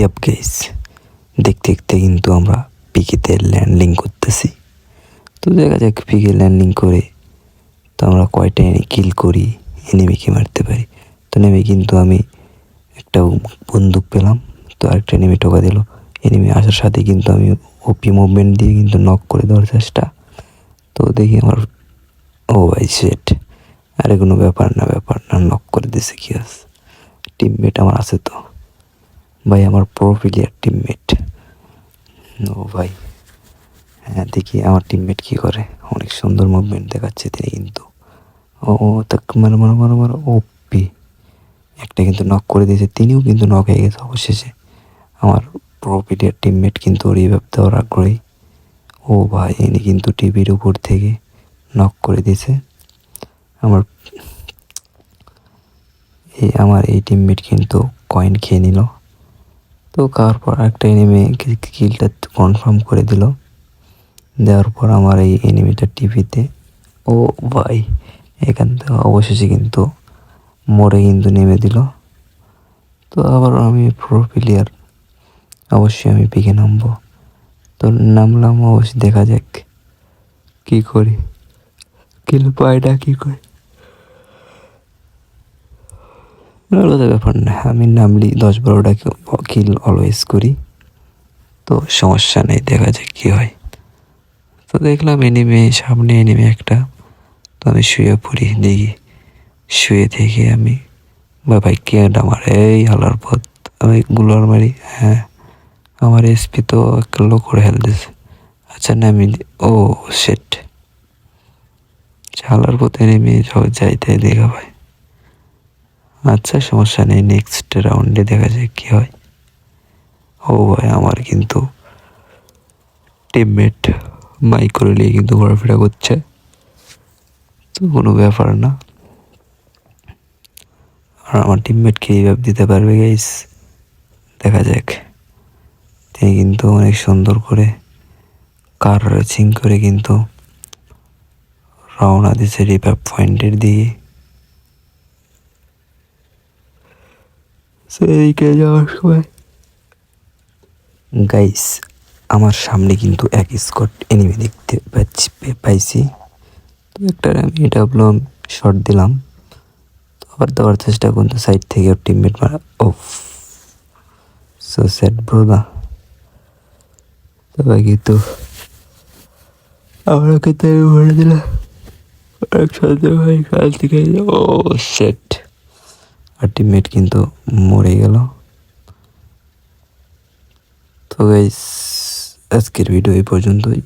Yup guess দেখতে দেখতে কিন্তু আমরা পিকেতে ল্যান্ডিং করতেছি। তো দেখা যাক পিকে ল্যান্ডিং করে তো আমরা কয়টা এনে কিল করি এনিমিকে মারতে পারি। তো নেমে কিন্তু আমি একটা বন্দুক পেলাম, তো আরেকটা এনিমি টোকা দিল। এনিমি আসার সাথে কিন্তু আমি ওপি মুভমেন্ট দিয়ে কিন্তু নক করে দেওয়ার চেষ্টা। তো দেখি আমার, ও ভাই সেট আরে কোনো ব্যাপার না ব্যাপার না নক করে দিছে, কি আছে? টিমমেট আমার আছে তো। ভাই, আমার প্রো প্লেয়ার টিমমেট ও ভাই হ্যাঁ দেখি আমার টিমমেট কী করে। অনেক সুন্দর মুভমেন্ট দেখাচ্ছে তিনি কিন্তু। ও তাক মানে মানে মানে মানে ওপি, একটা কিন্তু নক করে দিয়েছে। তিনিও কিন্তু নক হয়ে গেছে অবশেষে। আমার প্রো প্লেয়ার টিমমেট কিন্তু রিভাব দেওয়ার আগ্রহী। ও ভাই, ইনি কিন্তু টিভির উপর থেকে নক করে দিয়েছে। আমার এই আমার এই টিমমেট কিন্তু কয়েন খেয়ে নিল। তো খাওয়ার পর একটা এনিমি কিলটা কনফার্ম করে দিল। দেওয়ার পর আমার এই এনিমিটা টিভিতে, ও ভাই, এখান থেকে অবশেষে কিন্তু মরে কিন্তু নেমে দিল। তো আবার আমি প্রো প্লেয়ার অবশ্যই আমি পিকে নামবো। তো নামলাম, অবশ্যই দেখা যাক কি করি। কিল পায়টা কি করে? আলাদা ব্যাপার না, আমি নামলি দশ বারোটা কিল অলওয়েজ করি। তো সমস্যা নেই, দেখা যাক কী হয়। তো দেখলাম এনিমে সামনে এনিমে একটা। তো আমি শুয়ে পড়ি, দেখি, শুয়ে থেকে আমি বা ভাই কে আমার? এই হালার পথ, আমি গুলোর মারি। হ্যাঁ আমার এসপি তো একটা লো করে হেলতেছে আচ্ছা না আমি ও সেট চালার পথে নেমে যাইতে দেখা ভাই আচ্ছা সমস্যা নেই নেক্সট রাউন্ডে দেখা যায় কী হয়। ও ভাই, আমার কিন্তু টিমমেট মাইক করে নিয়ে কিন্তু ঘোরাফেরা করছে। তো কোনো ব্যাপার না। আর আমার টিমমেটকে এইভাবে দিতে পারবে গাইস দেখা যাক। তিনি কিন্তু অনেক সুন্দর করে কার রেসিং করে কিন্তু রওনা দিছে রিভার পয়েন্টের দিকে। সেইদিকে যাওয়ার সময়। গাইস আমার সামনে কিন্তু এক স্কট এনিমি দেখতে পাচ্ছি, পাইছি। তো একটা আমি এটা ডাবলাম শট দিলাম। তো আবার দেওয়ার চেষ্টা করতো সাইড থেকে ওর টিমমেট মারা। ও সো স্যাড ব্রোদা তবে কিন্তু আমরা কিন্তু ভরে দিলাম একসাথে ভাই কাল থেকে ও সেট আর টিমমেট কিন্তু মরে গেল। তো গাইস আজকের ভিডিও এই পর্যন্তই।